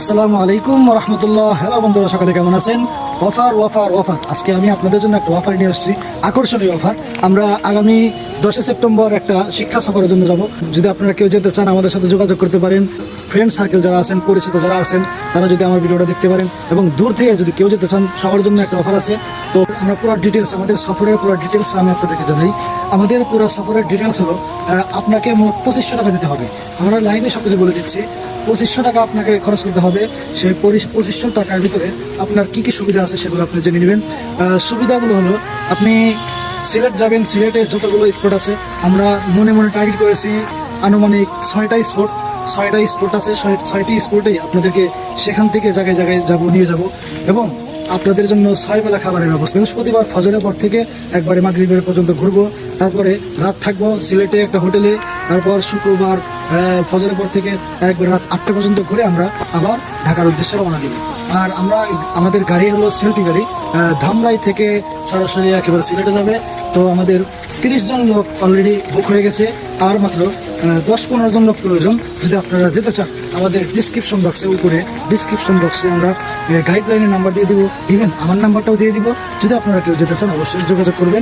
আসসালামু আলাইকুম রহমতুল্লাহ হ্যালো বন্ধুরা, সকালে কেমন আছেন? Offer offer offer. আজকে আমি আপনাদের জন্য একটা অফার নিয়ে আসছি। আকর্ষণীয় অফার। আমরা আগামী দশই সেপ্টেম্বর একটা শিক্ষা সফরের জন্য যাব। যদি আপনারা কেউ যেতে চান, আমাদের সাথে যোগাযোগ করতে পারেন। ফ্রেন্ড সার্কেল যারা আছেন, পরিচিত যারা আছেন, তারা যদি আমার ভিডিওটা দেখতে পারেন। এবং দূর থেকে যদি কেউ যেতে চান, সবার জন্য একটা অফার আছে। তো আমরা পুরো ডিটেলস আমাদের সফরের পুরো ডিটেলস আমি আপনাদেরকে জানাই। আমাদের পুরো সফরের ডিটেলস হলো আপনাকে মোট পঁচিশশো টাকা দিতে হবে। আমরা লাইভে সব কিছু বলে দিচ্ছি। পঁচিশশো টাকা আপনাকে খরচ করতে হবে। সেই পঁচিশশো টাকার ভিতরে আপনার কী কী সুবিধা আছে সেগুলো আপনি জেনে নেবেন। সুবিধাগুলো হলো, আপনি সিলেট যাবেন, সিলেটে যতগুলো স্পট আছে, আমরা মনে মনে টার্গেট করেছি আনুমানিক ছয়টা স্পট ছয়টা স্পট আছে, ছয়- ছয়টি স্পটেই আপনাদেরকে সেখান থেকে জায়গায় জায়গায় যাব, নিয়ে যাব। এবং আপনাদের জন্য ছয় বেলা খাবারের ব্যবস্থা। বৃহস্পতিবার ফজরের পর থেকে একবারে মাগরিবের পর্যন্ত ঘুরবো। তারপরে রাত থাকব সিলেটে একটা হোটেলে। তারপর শুক্রবার ফজরের পর থেকে একবার রাত আটটা পর্যন্ত ঘুরে আমরা আবার ঢাকার উদ্দেশ্যে রওনা দিব। আর আমরা আমাদের গাড়ি হলো সেলফি গাড়ি। ধামরাই থেকে সরাসরি একেবারে সিলেটে যাবে। তো আমাদের তিরিশ জন লোক অলরেডি বুক হয়ে গেছে। আর মাত্র দশ পনেরো জন লোক প্রয়োজন। যদি আপনারা যেতে চান, আমাদের ডিসক্রিপশন বক্সে উপরে ডিসক্রিপশন বক্সে আমরা গাইডলাইনের নাম্বার দিয়ে দিব। ইভেন আমার নাম্বারটাও দিয়ে দিব। যদি আপনারা কেউ যেতে চান, অবশ্যই যোগাযোগ করবেন।